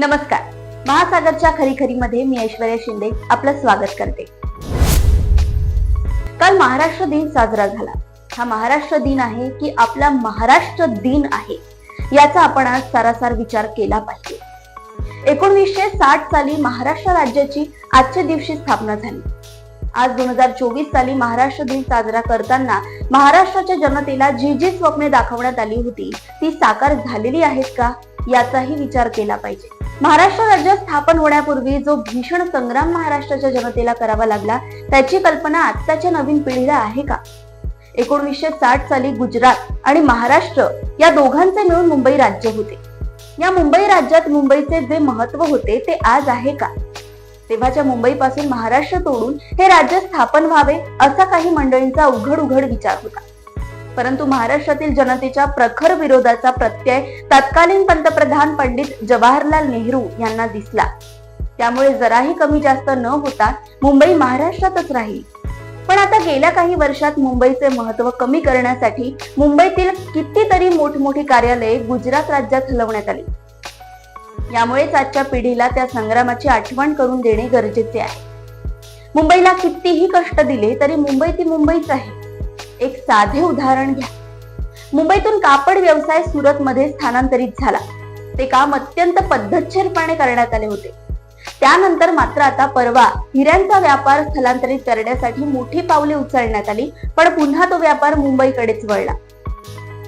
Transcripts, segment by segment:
नमस्कार. महासागरच्या खरी खरी मध्ये मी ऐश्वर्या शिंदे आपलं स्वागत करते. काल महाराष्ट्र दिन साजरा झाला. हा महाराष्ट्र दिन आहे की आपला महाराष्ट्र दिन आहे याचा आपण आज सारासार विचार केला पाहिजे. एकोणवीसशे साठ साली महाराष्ट्र राज्याची आजच्या दिवशी स्थापना झाली. आज दोन हजार चोवीस साली महाराष्ट्र दिन साजरा करताना महाराष्ट्राच्या जनतेला जी जी स्वप्ने दाखवण्यात आली होती ती साकार झालेली आहेत का याचाही विचार केला पाहिजे. महाराष्ट्र राज्य स्थापन होण्यापूर्वी जो भीषण संग्राम महाराष्ट्राच्या जनतेला करावा लागला त्याची कल्पना आत्ताच्या नवीन पिढीला आहे का? एकोणीसशे साठ साली गुजरात आणि महाराष्ट्र या दोघांचे मिळून मुंबई राज्य होते. या मुंबई राज्यात मुंबईचे जे महत्त्व होते ते आज आहे का? तेव्हाच्या मुंबईपासून महाराष्ट्र तोडून हे राज्य स्थापन व्हावे असा काही मंडळींचा उघड उघड विचार होता. परंतु महाराष्ट्रातील जनतेच्या प्रखर विरोधाचा प्रत्यय तत्कालीन पंतप्रधान पंडित जवाहरलाल नेहरू यांना दिसला. त्यामुळे जराही कमी जास्त न होता मुंबई महाराष्ट्रातच राहील. पण आता गेल्या काही वर्षात मुंबईचे महत्त्व कमी करण्यासाठी मुंबईतील कितीतरी मोठमोठी कार्यालये गुजरात राज्यात हलवण्यात आली. यामुळेच आजच्या पिढीला त्या संग्रामाची आठवण करून देणे गरजेचे आहे. मुंबईला कितीही कष्ट दिले तरी मुंबई ती मुंबईच आहे. एक साधे उदाहरण घ्या. मुंबईतून कापड व्यवसाय सुरत मध्ये स्थानांतरित झाला. ते काम अत्यंत पद्धतशीरपणे करण्यात आले होते. त्यानंतर मात्र आता परवा हिऱ्यांचा व्यापार स्थलांतरित करण्यासाठी मोठी पावले उचलण्यात आली पण पुन्हा तो व्यापार मुंबईकडेच वळला.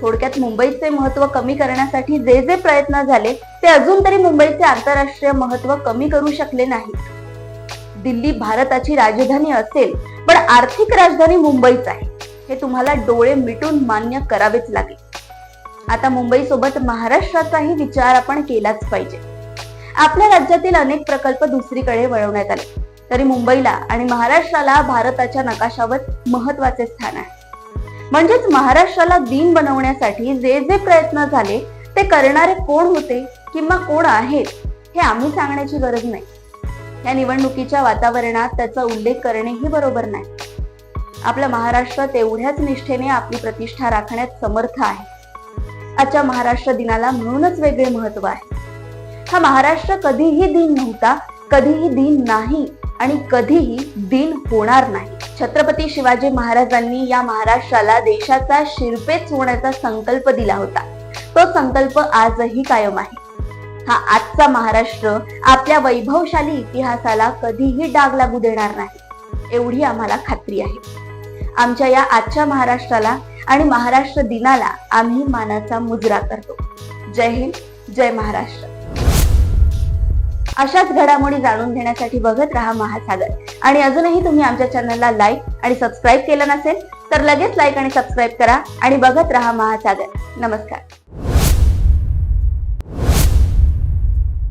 थोडक्यात मुंबईचे महत्त्व कमी करण्यासाठी जे जे प्रयत्न झाले ते अजून तरी मुंबईचे आंतरराष्ट्रीय महत्त्व कमी करू शकले नाहीत. दिल्ली भारताची राजधानी असेल पण आर्थिक राजधानी मुंबईच आहे. हे तुम्हाला डोळे मिटून मान्य करावेच लागेल. आता मुंबई सोबत महाराष्ट्राचाही विचार आपण केलाच पाहिजे. आपल्या राज्यातील अनेक प्रकल्प दुसरीकडे वळवण्यात आले. तरी मुंबईला आणि महाराष्ट्राला भारताच्या नकाशावर महत्त्वाचे स्थान आहे. म्हणजेच महाराष्ट्राला दिन बनवण्यासाठी जे जे प्रयत्न झाले ते करणारे कोण होते किंवा कोण आहेत हे आम्ही सांगण्याची गरज नाही. या निवडणुकीच्या वातावरणात त्याचा उल्लेख करणेही बरोबर नाही. आपला महाराष्ट्र तेवढ्याच निष्ठेने आपली प्रतिष्ठा राखण्यात समर्थ आहे. आजच्या महाराष्ट्र दिनाला म्हणूनच वेगळे महत्त्व आहे. हा महाराष्ट्र कधीही दिन नव्हता कधीही दिन नाही आणि कधीही दिन होणार नाही. छत्रपती शिवाजी महाराजांनी या महाराष्ट्राला देशाचा शिरपेच होण्याचा संकल्प दिला होता. तो संकल्प आजही कायम आहे. हा आजचा महाराष्ट्र आपल्या वैभवशाली इतिहासाला कधीही डाग लागू देणार नाही. एवढी आम्हाला खात्री आहे. आमच्या या आजच्या महाराष्ट्राला आणि महाराष्ट्र दिनाला आम्ही मानाचा मुजरा करतो. जय हिंद जय महाराष्ट्र. अशाच घडामोडी जाणून घेण्यासाठी बघत राहा महासागर. आणि अजूनही तुम्ही आमच्या चॅनलला लाईक आणि सबस्क्राईब केलं नसेल तर लगेच लाईक आणि सबस्क्राईब करा आणि बघत राहा महासागर. नमस्कार.